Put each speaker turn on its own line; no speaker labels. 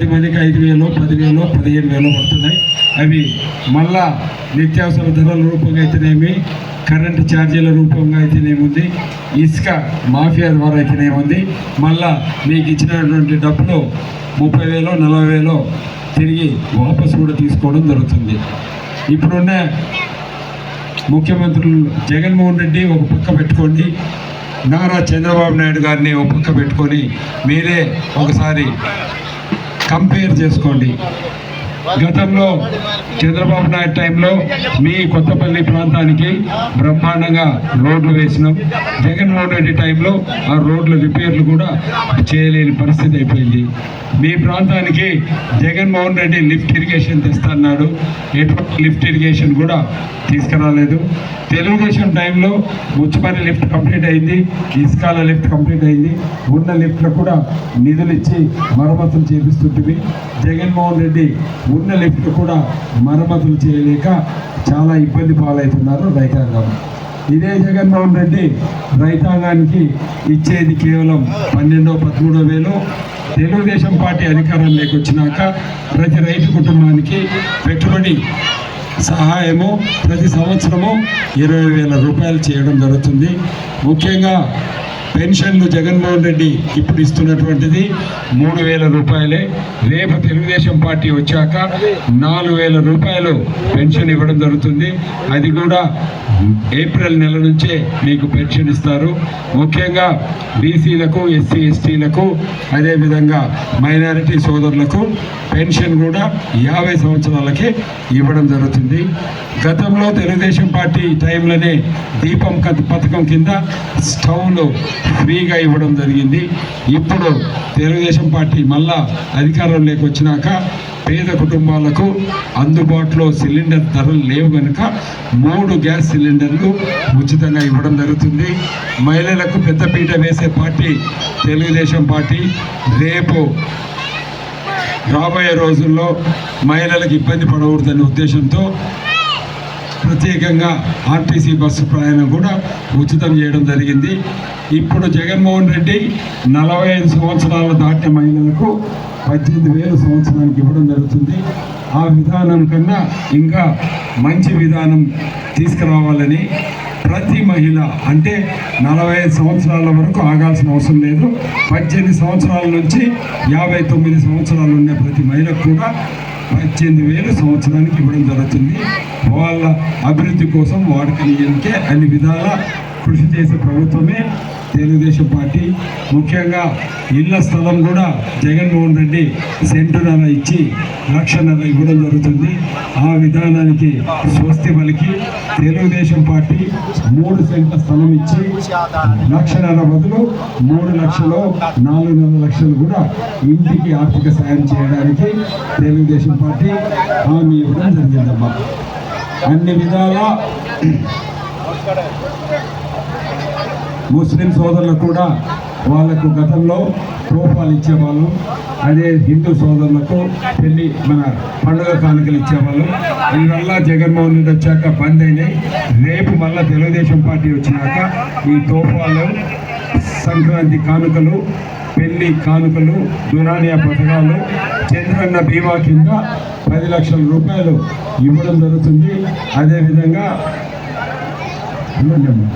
కొద్ది మందికి ఐదు వేలు పదివేలు పదిహేను వేలు పడుతున్నాయి అవి మళ్ళా నిత్యావసర ధరల రూపంగా అయితేనేమి కరెంటు ఛార్జీల రూపంగా అయితేనేముంది ఇసుక మాఫియా ద్వారా అయితేనేముంది మళ్ళా మీకు ఇచ్చినటువంటి డబ్బులు ముప్పై వేలు నలభై వేలు తిరిగి వాపసు కూడా తీసుకోవడం జరుగుతుంది. ఇప్పుడున్న ముఖ్యమంత్రులు జగన్మోహన్ రెడ్డి ఒక పక్క పెట్టుకోండి నారా చంద్రబాబు నాయుడు గారిని ఒక పక్క పెట్టుకొని మీరే ఒకసారి కంపేర్ చేసుకోండి. గతంలో చంద్రబాబు నాయుడు టైంలో మీ కొత్తపల్లి ప్రాంతానికి బ్రహ్మాండంగా రోడ్లు వేసినాం. జగన్మోహన్ రెడ్డి టైంలో ఆ రోడ్ల రిపేర్లు కూడా చేయలేని పరిస్థితి అయిపోయింది. మీ ప్రాంతానికి జగన్మోహన్ రెడ్డి లిఫ్ట్ ఇరిగేషన్ తెస్తన్నాడు. ఎటువంటి లిఫ్ట్ ఇరిగేషన్ కూడా తీసుకురాలేదు. తెలుగుదేశం టైంలో ముచ్చుపల్లి లిఫ్ట్ కంప్లీట్ అయింది ఇస్కాల లిఫ్ట్ కంప్లీట్ అయింది. ఉన్న లిఫ్ట్లు కూడా నిధులు ఇచ్చి మరమ్మతులు చేపిస్తుంటివి జగన్మోహన్ రెడ్డి ఉన్న లిఫ్ట్ కూడా మరమ్మతులు చేయలేక చాలా ఇబ్బంది పాలవుతున్నారు రైతాంగం. ఇదే జగన్మోహన్ రెడ్డి రైతాంగానికి ఇచ్చేది కేవలం పన్నెండో పదమూడో వేలు. తెలుగుదేశం పార్టీ అధికారంలోకి వచ్చినాక ప్రతి రైతు కుటుంబానికి పెట్టుబడి సహాయము ప్రతి సంవత్సరము ఇరవై వేల రూపాయలు చేయడం జరుగుతుంది. ముఖ్యంగా పెన్షన్లు జగన్మోహన్ రెడ్డి ఇప్పుడు ఇస్తున్నటువంటిది మూడు వేల రూపాయలే. రేపు తెలుగుదేశం పార్టీ వచ్చాక నాలుగు వేల రూపాయలు పెన్షన్ ఇవ్వడం జరుగుతుంది. అది కూడా ఏప్రిల్ నెల నుంచే మీకు పెన్షన్ ఇస్తారు. ముఖ్యంగా బీసీలకు ఎస్సీ ఎస్టీలకు అదేవిధంగా మైనారిటీ సోదరులకు పెన్షన్ కూడా యాభై సంవత్సరాలకే ఇవ్వడం జరుగుతుంది. గతంలో తెలుగుదేశం పార్టీ టైంలోనే దీపం పథకం కింద స్టవ్లు ఫ్రీగా ఇవ్వడం జరిగింది. ఇప్పుడు తెలుగుదేశం పార్టీ మళ్ళా అధికారంలోకి వచ్చినాక పేద కుటుంబాలకు అందుబాటులో సిలిండర్ ధరలు లేవు కనుక మూడు గ్యాస్ సిలిండర్లు ఉచితంగా ఇవ్వడం జరుగుతుంది. మహిళలకు పెద్దపీట వేసే పార్టీ తెలుగుదేశం పార్టీ. రేపు రాబోయే రోజుల్లో మహిళలకు ఇబ్బంది పడకూడదనే ఉద్దేశంతో ప్రత్యేకంగా ఆర్టీసీ బస్సు ప్రయాణం కూడా ఉచితం చేయడం జరిగింది. ఇప్పుడు జగన్మోహన్ రెడ్డి నలభై ఐదు సంవత్సరాలు దాటిన మహిళలకు పద్దెనిమిది వేల సంవత్సరానికి ఇవ్వడం జరుగుతుంది. ఆ విధానం కన్నా ఇంకా మంచి విధానం తీసుకురావాలని ప్రతి మహిళ అంటే నలభై ఐదు సంవత్సరాల వరకు ఆగాల్సిన అవసరం లేదు. పద్దెనిమిది సంవత్సరాల నుంచి యాభై తొమ్మిది సంవత్సరాలు ఉన్న ప్రతి మహిళకు కూడా పద్దెనిమిది వేలు సంవత్సరానికి ఇవ్వడం జరుగుతుంది. వాళ్ళ అభివృద్ధి కోసం వాడుకనీయానికే అన్ని విధాల కృషి చేసే ప్రభుత్వమే తెలుగుదేశం పార్టీ. ముఖ్యంగా ఇళ్ళ స్థలం కూడా జగన్మోహన్ రెడ్డి సెంటున్నర ఇచ్చి లక్షన్నర ఇవ్వడం జరుగుతుంది. ఆ విధానానికి స్వస్తి పలికి తెలుగుదేశం పార్టీ మూడు సెంట్ల స్థలం ఇచ్చి లక్షన్నర బదులు మూడు లక్షలు నాలుగున్నర లక్షలు కూడా ఇంటికి ఆర్థిక సాయం చేయడానికి తెలుగుదేశం పార్టీ హామీ ఇవ్వడం జరిగిందమ్మా. అన్ని విధాలా ముస్లిం సోదరులకు కూడా వాళ్ళకు గతంలో తోఫాలు ఇచ్చేవాళ్ళు అదే హిందూ సోదరులకు పెళ్ళి మన పండుగ కానుకలు ఇచ్చేవాళ్ళు. ఇవల్ల జగన్మోహన్ రెడ్డి వచ్చాక బంద్ అయినాయి. రేపు మళ్ళీ తెలుగుదేశం పార్టీ వచ్చినాక ఈ తోపాలు సంక్రాంతి కానుకలు పెళ్ళి కానుకలు దురానియా పథకాలు చంద్రన్న బీమా కింద పది లక్షల రూపాయలు ఇవ్వడం జరుగుతుంది అదేవిధంగా అమ్మా.